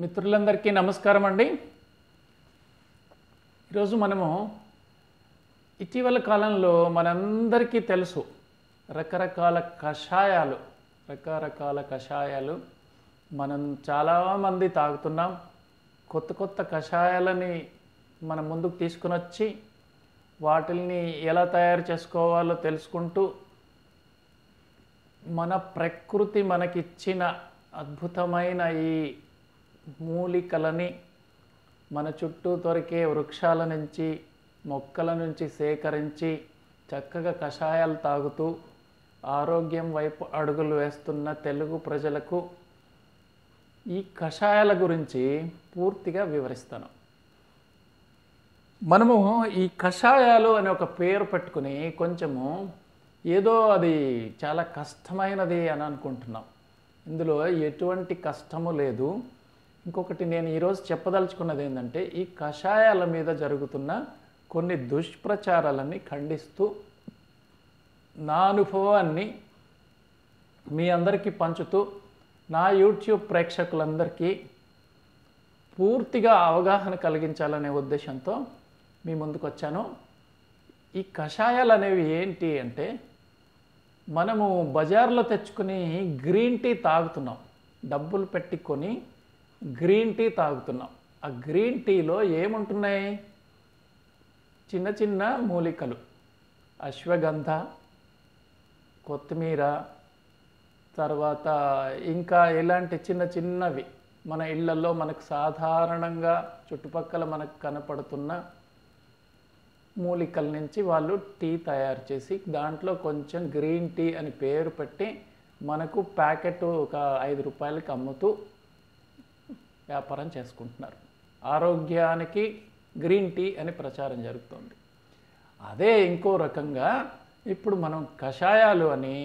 మిత్రులందరికీ నమస్కారం అండి ఈరోజు మనము ఇటీవల కాలంలో మనందరికీ తెలుసు రకరకాల కషాయాలు రకరకాల కషాయాలు మనం చాలామంది తాగుతున్నాం. కొత్త కొత్త కషాయాలని మన ముందుకు తీసుకుని వచ్చి వాటిల్ని ఎలా తయారు చేసుకోవాలో తెలుసుకుంటూ మన ప్రకృతి మనకిచ్చిన అద్భుతమైన ఈ మూలికలని మన చుట్టూ దొరికే వృక్షాల నుంచి మొక్కల నుంచి సేకరించి చక్కగా కషాయాలు తాగుతూ ఆరోగ్యం వైపు అడుగులు వేస్తున్న తెలుగు ప్రజలకు ఈ కషాయాల గురించి పూర్తిగా వివరిస్తాను. మనము ఈ కషాయాలు అనే ఒక పేరు పెట్టుకుని కొంచెము ఏదో అది చాలా కష్టమైనది అని అనుకుంటున్నాం. ఇందులో ఎటువంటి కష్టము లేదు. ఇంకొకటి నేను ఈరోజు చెప్పదలుచుకున్నది ఏంటంటే ఈ కషాయాల మీద జరుగుతున్న కొన్ని దుష్ప్రచారాలని ఖండిస్తూ నా అనుభవాన్ని మీ అందరికీ పంచుతూ నా యూట్యూబ్ ప్రేక్షకులందరికీ పూర్తిగా అవగాహన కలిగించాలనే ఉద్దేశంతో మీ ముందుకు వచ్చాను. ఈ కషాయాలు అనేవి ఏంటి అంటే మనము బజార్లో తెచ్చుకుని గ్రీన్ టీ తాగుతున్నాం. డబ్బులు పెట్టుకొని గ్రీన్ టీ తాగుతున్నాం. ఆ గ్రీన్ టీలో ఏముంటున్నాయి? చిన్న చిన్న మూలికలు. అశ్వగంధ కొత్తిమీర తర్వాత ఇంకా ఇలాంటి చిన్న చిన్నవి మన ఇళ్ళలో మనకు సాధారణంగా చుట్టుపక్కల మనకు కనపడుతున్న మూలికల నుంచి వాళ్ళు టీ తయారు చేసి దాంట్లో కొంచెం గ్రీన్ టీ అని పేరు పెట్టి మనకు ప్యాకెట్ ఒక ఐదు రూపాయలకి అమ్ముతూ వ్యాపారం చేసుకుంటున్నారు. ఆరోగ్యానికి గ్రీన్ టీ అని ప్రచారం జరుగుతుంది. అదే ఇంకో రకంగా ఇప్పుడు మనం కషాయాలు అని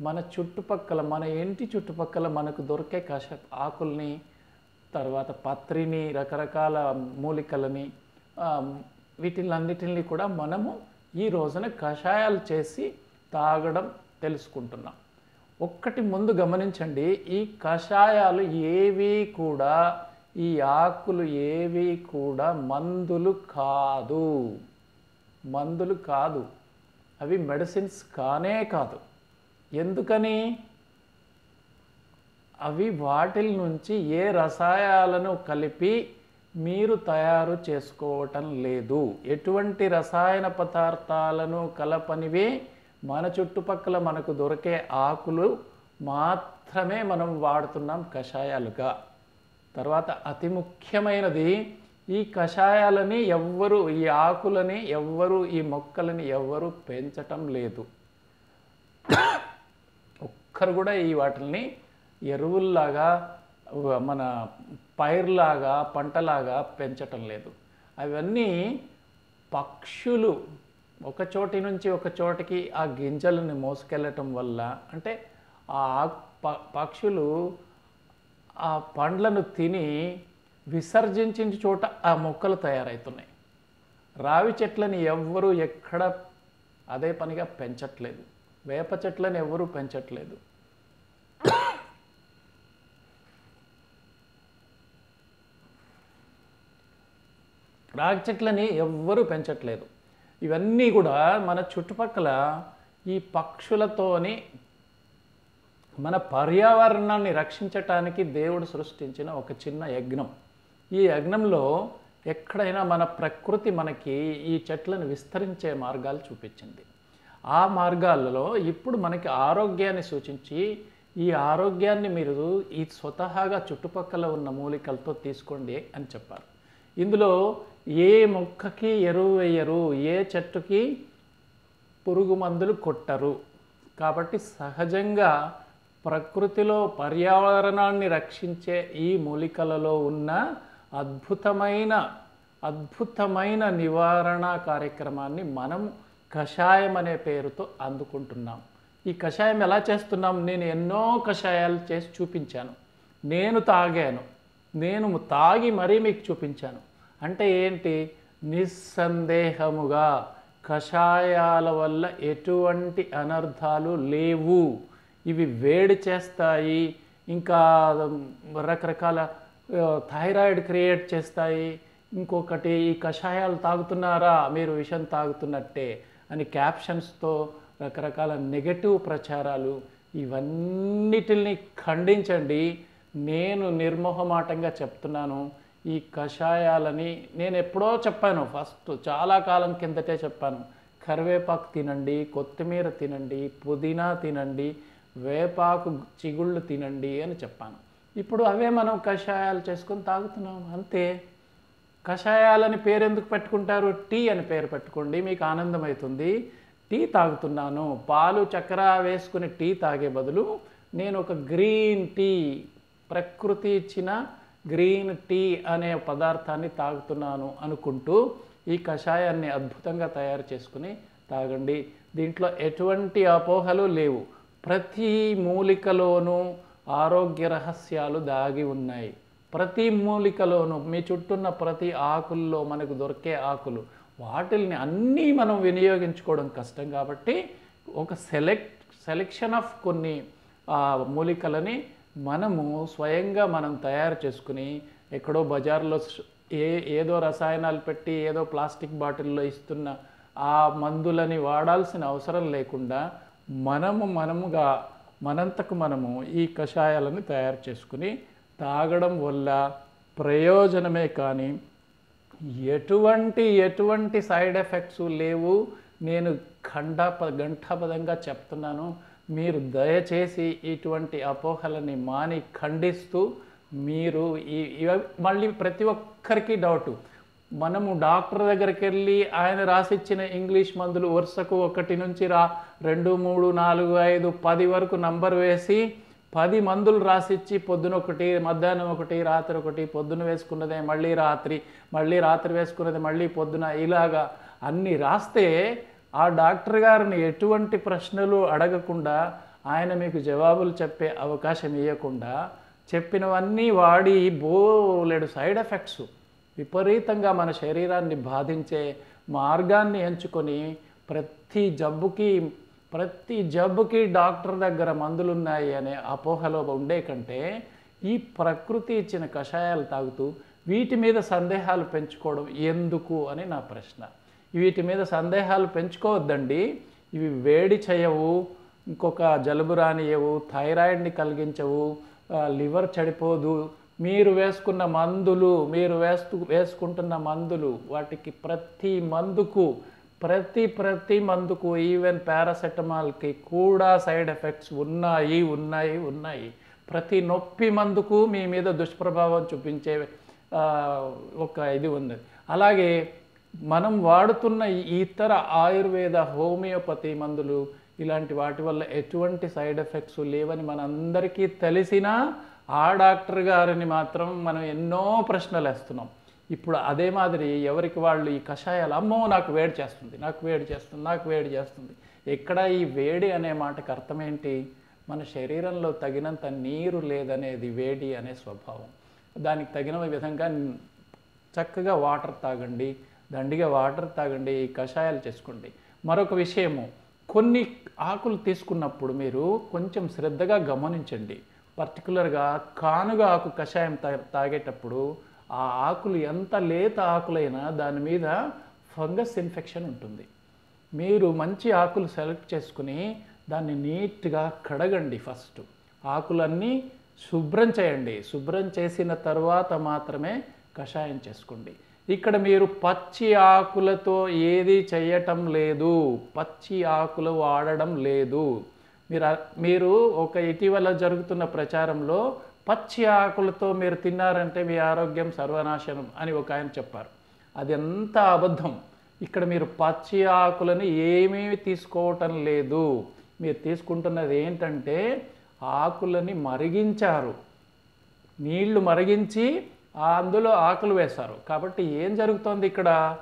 మన చుట్టుపక్కల మన ఇంటి చుట్టుపక్కల మనకు దొరికే కష ఆకుల్ని తర్వాత పత్రిని రకరకాల మూలికలని వీటిలన్నిటిని కూడా మనము ఈ రోజున కషాయాలు చేసి తాగడం తెలుసుకుంటున్నాం. ఒక్కటి ముందు గమనించండి ఈ కషాయాలు ఏవి కూడా ఈ ఆకులు ఏవి కూడా మందులు కాదు. మందులు కాదు. అవి మెడిసిన్స్ కానే కాదు. ఎందుకని? అవి వాటిల నుంచి ఏ రసాయనాలను కలిపి మీరు తయారు చేసుకోవటం లేదు. ఎటువంటి రసాయన పదార్థాలను కలపనివి మన చుట్టుపక్కల మనకు దొరికే ఆకులు మాత్రమే మనం వాడుతున్నాం కషాయాలుగా. తర్వాత అతి ముఖ్యమైనది ఈ కషాయాలని ఎవ్వరు ఈ ఆకులని ఎవ్వరు ఈ మొక్కలని ఎవ్వరు పెంచటం లేదు. ఒక్కరు కూడా ఈ వాటిని ఎరువుల్లాగా మన పైర్లాగా పంటలాగా పెంచటం లేదు. అవన్నీ పక్షులు ఒక చోటి నుంచి ఒక చోటికి ఆ గింజలను మోసుకెళ్ళటం వల్ల అంటే ఆ ప- పక్షులు ఆ పండ్లను తిని విసర్జించిన చోట ఆ మొక్కలు తయారవుతున్నాయి రావి చెట్లని ఎవ్వరూ ఎక్కడ అదే పనిగా పెంచట్లేదు. వేప చెట్లను ఎవ్వరూ పెంచట్లేదు. రాగి చెట్లని ఎవ్వరూ పెంచట్లేదు. ఇవన్నీ కూడా మన చుట్టుపక్కల ఈ పక్షులతోని మన పర్యావరణాన్ని రక్షించటానికి దేవుడు సృష్టించిన ఒక చిన్న యజ్ఞం. ఈ యజ్ఞంలో ఎక్కడైనా మన ప్రకృతి మనకి ఈ చెట్లను విస్తరించే మార్గాలు చూపించింది. ఆ మార్గాలలో ఇప్పుడు మనకి ఆరోగ్యాన్ని సూచించి ఈ ఆరోగ్యాన్ని మీరు ఈ స్వతహాగా చుట్టుపక్కల ఉన్న మూలికలతో తీసుకోండి అని చెప్పారు. ఇందులో ఏ మొక్కకి ఎరువు వేయరు ఏ చెట్టుకి పురుగు మందులు కొట్టరు. కాబట్టి సహజంగా ప్రకృతిలో పర్యావరణాన్ని రక్షించే ఈ మూలికలలో ఉన్న అద్భుతమైన అద్భుతమైన నివారణ కార్యక్రమాన్ని మనం కషాయం అనే పేరుతో అందుకుంటున్నాం. ఈ కషాయం ఎలా చేస్తున్నాం? నేను ఎన్నో కషాయాలు చేసి చూపించాను. నేను తాగాను. నేను తాగి మరీ మీకు చూపించాను. అంటే ఏంటి? నిస్సందేహముగా కషాయాల వల్ల ఎటువంటి అనర్థాలు లేవు. ఇవి వేడి చేస్తాయి. ఇంకా రకరకాల థైరాయిడ్ క్రియేట్ చేస్తాయి. ఇంకొకటి ఈ కషాయాలు తాగుతున్నారా? మీరు విషం తాగుతున్నట్టే అని క్యాప్షన్స్తో రకరకాల నెగటివ్ ప్రచారాలు ఇవన్నిటిని ఖండించండి. నేను నిర్మోహమాటంగా చెప్తున్నాను. ఈ కషాయాలని నేను ఎప్పుడో చెప్పాను. ఫస్ట్ చాలా కాలం కిందటే చెప్పాను. కరివేపాకు తినండి కొత్తిమీర తినండి పుదీనా తినండి వేపాకు చిగుళ్ళు తినండి అని చెప్పాను. ఇప్పుడు అవే మనం కషాయాలు చేసుకొని తాగుతున్నాం. అంతే. కషాయాలని పేరు ఎందుకు పెట్టుకుంటారు? టీ అని పేరు పెట్టుకోండి. మీకు ఆనందమవుతుంది టీ తాగుతున్నాను. పాలు చక్కెర వేసుకుని టీ తాగే బదులు నేను ఒక గ్రీన్ టీ ప్రకృతి ఇచ్చిన గ్రీన్ టీ అనే పదార్థాన్ని తాగుతున్నాను అనుకుంటూ ఈ కషాయాన్ని అద్భుతంగా తయారు చేసుకుని తాగండి. దీంట్లో ఎటువంటి అపోహలు లేవు. ప్రతి మూలికలోనూ ఆరోగ్య రహస్యాలు దాగి ఉన్నాయి. ప్రతి మూలికలోనూ మీ చుట్టూన్న ప్రతి ఆకుల్లో మనకు దొరికే ఆకులు వాటిల్ని అన్నీ మనం వినియోగించుకోవడం కష్టం కాబట్టి ఒక సెలెక్ట్ సెలెక్షన్ ఆఫ్ కొన్ని మూలికలని మనము స్వయంగా మనం తయారు చేసుకుని ఎక్కడో బజార్లో ఏ ఏదో రసాయనాలు పెట్టి ఏదో ప్లాస్టిక్ బాటిల్లో ఇస్తున్న ఆ మందులని వాడాల్సిన అవసరం లేకుండా మనము మనముగా మనంతకు మనము ఈ కషాయాలను తయారు చేసుకుని తాగడం వల్ల ప్రయోజనమే కానీ ఎటువంటి ఎటువంటి సైడ్ ఎఫెక్ట్స్ లేవు. నేను ఖండాప గంటాపదంగా చెప్తున్నాను. మీరు దయచేసి ఇటువంటి అపోహలని మాని ఖండిస్తూ మీరు ఈ మళ్ళీ ప్రతి ఒక్కరికి డౌటు మనము డాక్టర్ దగ్గరికి వెళ్ళి ఆయన రాసిచ్చిన ఇంగ్లీష్ మందులు వరుసకు ఒకటి నుంచి రా రెండు మూడు నాలుగు ఐదు పది వరకు నంబర్ వేసి పది మందులు రాసిచ్చి పొద్దున ఒకటి మధ్యాహ్నం ఒకటి రాత్రి ఒకటి పొద్దున వేసుకున్నదే మళ్ళీ రాత్రి మళ్ళీ రాత్రి వేసుకున్నది మళ్ళీ పొద్దున ఇలాగా అన్నీ రాస్తే ఆ డాక్టర్ గారిని ఎటువంటి ప్రశ్నలు అడగకుండా ఆయన మీకు జవాబులు చెప్పే అవకాశం ఇవ్వకుండా చెప్పినవన్నీ వాడి బోలెడు సైడ్ ఎఫెక్ట్స్ విపరీతంగా మన శరీరాన్ని బాధించే మార్గాన్ని ఎంచుకొని ప్రతి జబ్బుకి ప్రతి జబ్బుకి డాక్టర్ దగ్గర మందులున్నాయి అనే అపోహలో ఉండే కంటే ఈ ప్రకృతి ఇచ్చిన కషాయాలు తాగుతూ వీటి మీద సందేహాలు పెంచుకోవడం ఎందుకు అని నా ప్రశ్న. వీటి మీద సందేహాలు పెంచుకోవద్దండి. ఇవి వేడి చేయవు ఇంకొక జలుబు రానియవు థైరాయిడ్ని కలిగించవు లివర్ చెడిపోదు. మీరు వేసుకున్న మందులు మీరు వేస్తు వేసుకుంటున్న మందులు వాటికి ప్రతి మందుకు ప్రతి ప్రతి మందుకు ఈవెన్ పారాసెటమాల్కి కూడా సైడ్ ఎఫెక్ట్స్ ఉన్నాయి ఉన్నాయి ఉన్నాయి. ప్రతి నొప్పి మందుకు మీ మీద దుష్ప్రభావం చూపించే ఒక ఇది ఉంది. అలాగే మనం వాడుతున్న ఈ ఇతర ఆయుర్వేద హోమియోపతి మందులు ఇలాంటి వాటి వల్ల ఎటువంటి సైడ్ ఎఫెక్ట్స్ లేవని మనందరికీ తెలిసినా ఆ డాక్టర్ గారిని మాత్రం మనం ఎన్నో ప్రశ్నలు వేస్తున్నాం. ఇప్పుడు అదే మాదిరి ఎవరికి వాళ్ళు ఈ కషాయాలు అమ్మో నాకు వేడి చేస్తుంది నాకు వేడి చేస్తుంది నాకు వేడి చేస్తుంది. ఎక్కడ ఈ వేడి అనే మాటకు అర్థం ఏంటి? మన శరీరంలో తగినంత నీరు లేదనేది వేడి అనే స్వభావం. దానికి తగిన విధంగా చక్కగా వాటర్ తాగండి. దండిగా వాటర్ తాగండి ఈ కషాయాలు చేసుకోండి. మరొక విషయము కొన్ని ఆకులు తీసుకున్నప్పుడు మీరు కొంచెం శ్రద్ధగా గమనించండి. పర్టికులర్గా కానుగ ఆకు కషాయం తా తాగేటప్పుడు ఆ ఆకులు ఎంత లేత ఆకులైనా దాని మీద ఫంగస్ ఇన్ఫెక్షన్ ఉంటుంది. మీరు మంచి ఆకులు సెలెక్ట్ చేసుకుని దాన్ని నీట్గా కడగండి ఫస్ట్. ఆకులన్నీ శుభ్రం చేయండి. శుభ్రం చేసిన తర్వాత మాత్రమే కషాయం చేసుకోండి. ఇక్కడ మీరు పచ్చి ఆకులతో ఏది చేయటం లేదు. పచ్చి ఆకులు వాడడం లేదు. మీరు మీరు ఒక ఇటీవల జరుగుతున్న ప్రచారంలో పచ్చి ఆకులతో మీరు తిన్నారంటే మీ ఆరోగ్యం సర్వనాశనం అని ఒక ఆయన చెప్పారు. అది ఎంత అబద్ధం. ఇక్కడ మీరు పచ్చి ఆకులని ఏమీ తీసుకోవటం లేదు. మీరు తీసుకుంటున్నది ఏంటంటే ఆకులని మరిగించారు. నీళ్ళు మరిగించి అందులో ఆకులు వేశారు. కాబట్టి ఏం జరుగుతోంది ఇక్కడ?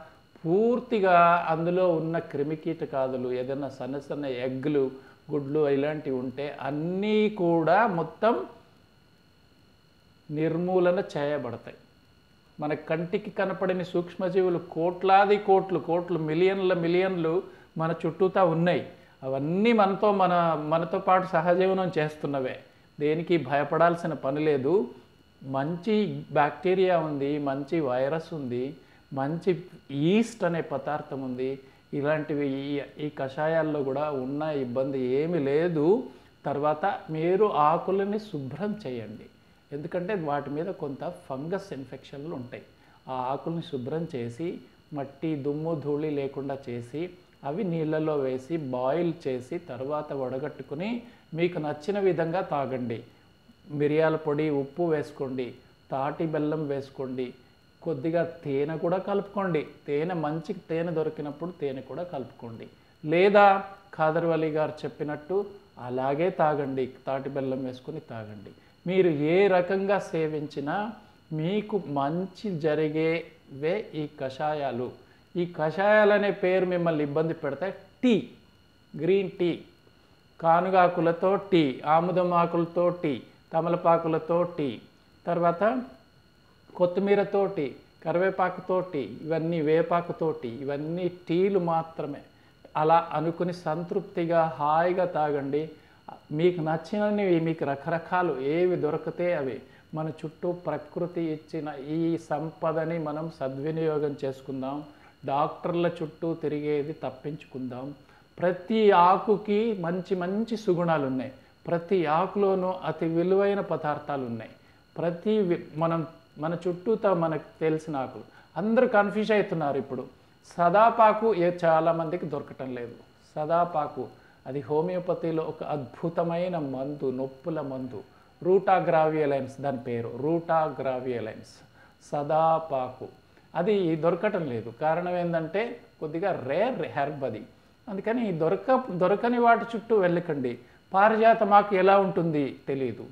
పూర్తిగా అందులో ఉన్న క్రిమికీటకాదులు ఏదైనా సన్న సన్న ఎగ్గులు గుడ్లు ఇలాంటివి ఉంటే అన్నీ కూడా మొత్తం నిర్మూలన చేయబడతాయి. మన కంటికి కనపడని సూక్ష్మజీవులు కోట్లాది కోట్లు కోట్లు మిలియన్ల మిలియన్లు మన చుట్టూతా ఉన్నాయి. అవన్నీ మనతో మన మనతో పాటు సహజీవనం చేస్తున్నవే. దేనికి భయపడాల్సిన పని లేదు. మంచి బ్యాక్టీరియా ఉంది మంచి వైరస్ ఉంది మంచి ఈస్ట్ అనే పదార్థం ఉంది ఇలాంటివి ఈ ఈ కషాయాల్లో కూడా ఉన్న ఇబ్బంది ఏమీ లేదు. తర్వాత మీరు ఆకులని శుభ్రం చేయండి. ఎందుకంటే వాటి మీద కొంత ఫంగస్ ఇన్ఫెక్షన్లు ఉంటాయి. ఆ ఆకుల్ని శుభ్రం చేసి మట్టి దుమ్ము ధూళి లేకుండా చేసి అవి నీళ్ళలో వేసి బాయిల్ చేసి తర్వాత వడగట్టుకుని మీకు నచ్చిన విధంగా తాగండి. మిరియాల పొడి ఉప్పు వేసుకోండి తాటి బెల్లం వేసుకోండి కొద్దిగా తేనె కూడా కలుపుకోండి. తేనె మంచి తేనె దొరికినప్పుడు తేనె కూడా కలుపుకోండి. లేదా ఖాదర్వలి గారు చెప్పినట్టు అలాగే తాగండి తాటి బెల్లం వేసుకొని తాగండి. మీరు ఏ రకంగా సేవించినా మీకు మంచి జరిగేవే ఈ కషాయాలు. ఈ కషాయాలు అనే పేరు మిమ్మల్ని ఇబ్బంది పెడితే టీ గ్రీన్ టీ కానుగాకులతో టీ ఆముదం ఆకులతో టీ తమలపాకులతో టీ. తర్వాత కొత్తిమీరతోటి కరివేపాకుతోటి ఇవన్నీ వేపాకుతోటి ఇవన్నీ టీలు మాత్రమే. అలా అనుకుని సంతృప్తిగా హాయిగా తాగండి. మీకు నచ్చినవి మీకు రకరకాలు ఏవి దొరికితే అవి మన చుట్టూ ప్రకృతి ఇచ్చిన ఈ సంపదని మనం సద్వినియోగం చేసుకుందాం. డాక్టర్ల చుట్టూ తిరిగేది తప్పించుకుందాం. ప్రతి ఆకుకి మంచి మంచి సుగుణాలు ఉన్నాయి ప్రతి ఆకులోనూ అతి విలువైన పదార్థాలు ఉన్నాయి. ప్రతి వి- మనం మన చుట్టూతా మనకు తెలిసిన ఆకులు. అందరూ కన్ఫ్యూజ్ అవుతున్నారు ఇప్పుడు. సదాపాకు ఏ చాలామందికి దొరకటం లేదు. సదాపాకు అది హోమియోపతిలో ఒక అద్భుతమైన మందు నొప్పుల మందు. రూటా గ్రావియలైన్స్ దాని పేరు. రూటాగ్రావియలైన్స్ సదాపాకు. అది దొరకటం లేదు. కారణం ఏంటంటే కొద్దిగా రేర్ హెర్బ్ అది. అందుకని దొరక దొరకని వాటి చుట్టూ వెళ్ళకండి. పారిజాతమాకు ఎలా ఉంటుంది తెలియదు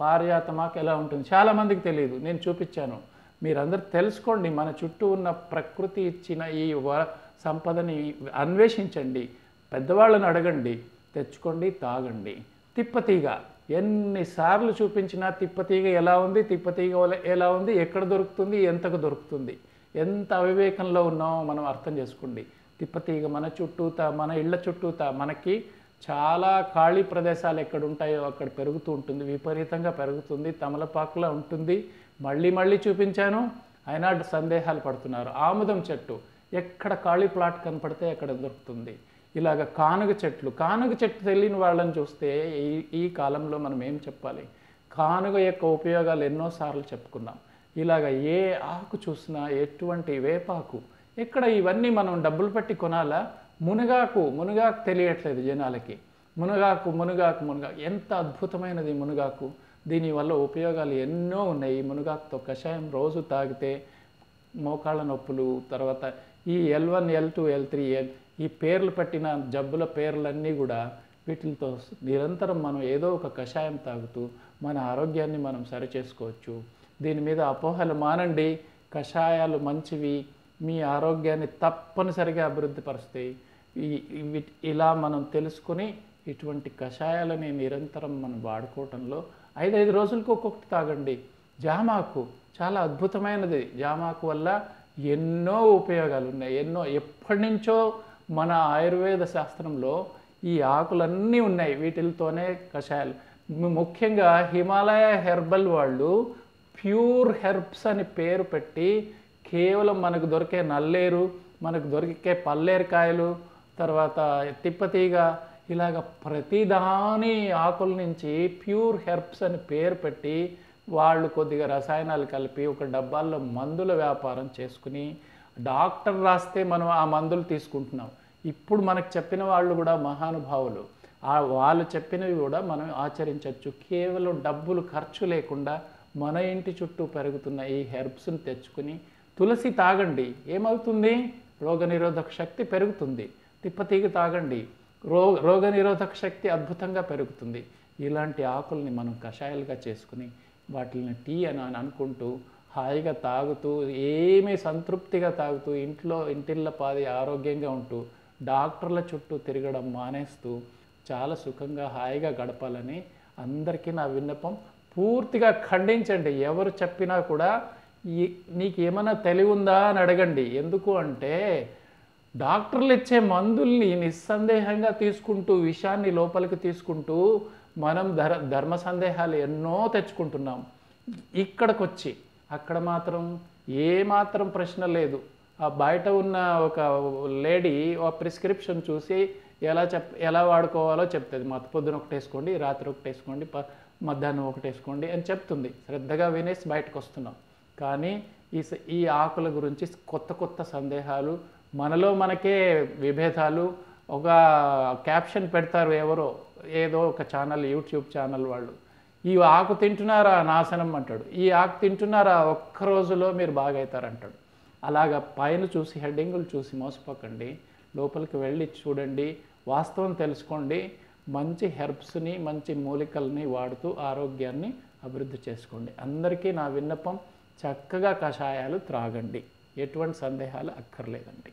పారిజాతమాకు ఎలా ఉంటుంది? చాలామందికి తెలియదు నేను చూపించాను. మీరందరూ తెలుసుకోండి. మన చుట్టూ ఉన్న ప్రకృతి ఇచ్చిన ఈ వ సంపదని అన్వేషించండి. పెద్దవాళ్ళని అడగండి. తెచ్చుకోండి తాగండి. తిప్పతీగ. ఎన్నిసార్లు చూపించినా తిప్పతీగ ఎలా ఉంది? తిప్పతీగ ఎలా ఉంది? ఎక్కడ దొరుకుతుంది? ఎంతకు దొరుకుతుంది? ఎంత అవివేకంలో ఉన్నామో మనం అర్థం చేసుకోండి. తిప్పతీగ మన చుట్టూతా మన ఇళ్ళ చుట్టూతా మనకి చాలా ఖాళీ ప్రదేశాలు ఎక్కడ ఉంటాయో అక్కడ పెరుగుతూ ఉంటుంది విపరీతంగా పెరుగుతుంది తమలపాకులా ఉంటుంది. మళ్ళీ మళ్ళీ చూపించాను అయినా సందేహాలు పడుతున్నారు. ఆముదం చెట్టు ఎక్కడ ఖాళీ ప్లాట్ కనపడితే అక్కడ దొరుకుతుంది. ఇలాగ కానుగ చెట్లు కానుగ చెట్టు తెలియని వాళ్ళని చూస్తే ఈ ఈ కాలంలో మనం ఏం చెప్పాలి? కానుగ యొక్క ఉపయోగాలు ఎన్నోసార్లు చెప్పుకున్నాం. ఇలాగ ఏ ఆకు చూసినా ఎటువంటి వేపాకు ఇక్కడ ఇవన్నీ మనం డబ్బులు పెట్టి కొనాలా? మునగాకు మునగాకు తెలియట్లేదు జనాలకి. మునగాకు మునగాకు మునగాకు. ఎంత అద్భుతమైనది మునగాకు. దీనివల్ల ఉపయోగాలు ఎన్నో ఉన్నాయి. ఈ మునగాకుతో కషాయం రోజు తాగితే మోకాళ్ళ నొప్పులు తర్వాత ఈ L one L two L three L ఈ పేర్లు పెట్టిన జబ్బుల పేర్లన్నీ కూడా వీటితో నిరంతరం మనం ఏదో ఒక కషాయం తాగుతూ మన ఆరోగ్యాన్ని మనం సరి చేసుకోవచ్చు దీని మీద అపోహలు మానండి. కషాయాలు మంచివి. మీ ఆరోగ్యాన్ని తప్పనిసరిగా అభివృద్ధి పరుస్తాయి. ఇలా మనం తెలుసుకొని ఇటువంటి కషాయాలని నిరంతరం మనం వాడుకోవటంలో ఐదైదు రోజులకు ఒక్కొక్కటి తాగండి. జామాకు చాలా అద్భుతమైనది. జామాకు వల్ల ఎన్నో ఉపయోగాలు ఉన్నాయి ఎన్నో ఎప్పటి నుంచో మన ఆయుర్వేద శాస్త్రంలో ఈ ఆకులన్నీ ఉన్నాయి. వీటితోనే కషాయాలు. ముఖ్యంగా హిమాలయ హెర్బల్ వాళ్ళు ప్యూర్ హెర్బ్స్ అని పేరు పెట్టి కేవలం మనకు దొరికే నల్లేరు మనకు దొరికే పల్లేరు కాయలు తర్వాత తిప్పతీగ ఇలాగ ప్రతిదాని ఆకుల నుంచి ప్యూర్ హెర్బ్స్ అని పేరు పెట్టి వాళ్ళు కొద్దిగా రసాయనాలు కలిపి ఒక డబ్బాల్లో మందుల వ్యాపారం చేసుకుని డాక్టర్ రాస్తే మనం ఆ మందులు తీసుకుంటున్నాం. ఇప్పుడు మనకు చెప్పిన వాళ్ళు కూడా మహానుభావులు. ఆ వాళ్ళు చెప్పినవి కూడా మనం ఆచరించవచ్చు కేవలం డబ్బులు ఖర్చు లేకుండా మన ఇంటి చుట్టూ పెరుగుతున్న ఈ హెర్బ్స్ని తెచ్చుకుని తులసి తాగండి. ఏమవుతుంది? రోగనిరోధక శక్తి పెరుగుతుంది. తిప్పతీగ తాగండి. రో రోగనిరోధక శక్తి అద్భుతంగా పెరుగుతుంది. ఇలాంటి ఆకుల్ని మనం కషాయాలుగా చేసుకుని వాటిని టీ అని అని అనుకుంటూ హాయిగా తాగుతూ ఏమీ సంతృప్తిగా తాగుతూ ఇంట్లో ఇంటిళ్ళ పాది ఆరోగ్యంగా ఉంటూ డాక్టర్ల చుట్టూ తిరగడం మానేస్తూ చాలా సుఖంగా హాయిగా గడపాలని అందరికీ నా విన్నపం. పూర్తిగా ఖండించండి. ఎవరు చెప్పినా కూడా ఈ నీకు ఏమైనా తెలివి ఉందా అని అడగండి. ఎందుకు అంటే డాక్టర్లు ఇచ్చే మందుల్ని నిస్సందేహంగా తీసుకుంటూ విషాన్ని లోపలికి తీసుకుంటూ మనం ధర ధర్మ సందేహాలు ఎన్నో తెచ్చుకుంటున్నాం. ఇక్కడికి వచ్చి అక్కడ మాత్రం ఏమాత్రం ప్రశ్న లేదు. ఆ బయట ఉన్న ఒక లేడీ ఆ ప్రిస్క్రిప్షన్ చూసి ఎలా చెప్ ఎలా వాడుకోవాలో చెప్తుంది. మా పొద్దున ఒకటి వేసుకోండి రాత్రి ఒకటి వేసుకోండి ప మధ్యాహ్నం ఒకటి వేసుకోండి అని చెప్తుంది. శ్రద్ధగా వినేసి బయటకు వస్తున్నాం కానీ ఈ స- ఈ ఆకుల గురించి కొత్త కొత్త సందేహాలు మనలో మనకే విభేదాలు. ఒక క్యాప్షన్ పెడతారు ఎవరో ఏదో ఒక ఛానల్ యూట్యూబ్ ఛానల్ వాళ్ళు. ఈ ఆకు తింటున్నారా నాశనం అంటాడు. ఈ ఆకు తింటున్నారా ఒక్క రోజులో మీరు బాగవుతారంటాడు అలాగా పైన చూసి హెడ్డింగులు చూసి మోసపోకండి. లోపలికి వెళ్ళి చూడండి. వాస్తవం తెలుసుకోండి. మంచి హెర్బ్స్ని మంచి మూలికల్ని వాడుతూ ఆరోగ్యాన్ని అభివృద్ధి చేసుకోండి. అందరికీ నా విన్నపం చక్కగా కషాయాలు త్రాగండి. ఎటువంటి సందేహాలు అక్కర్లేదండి.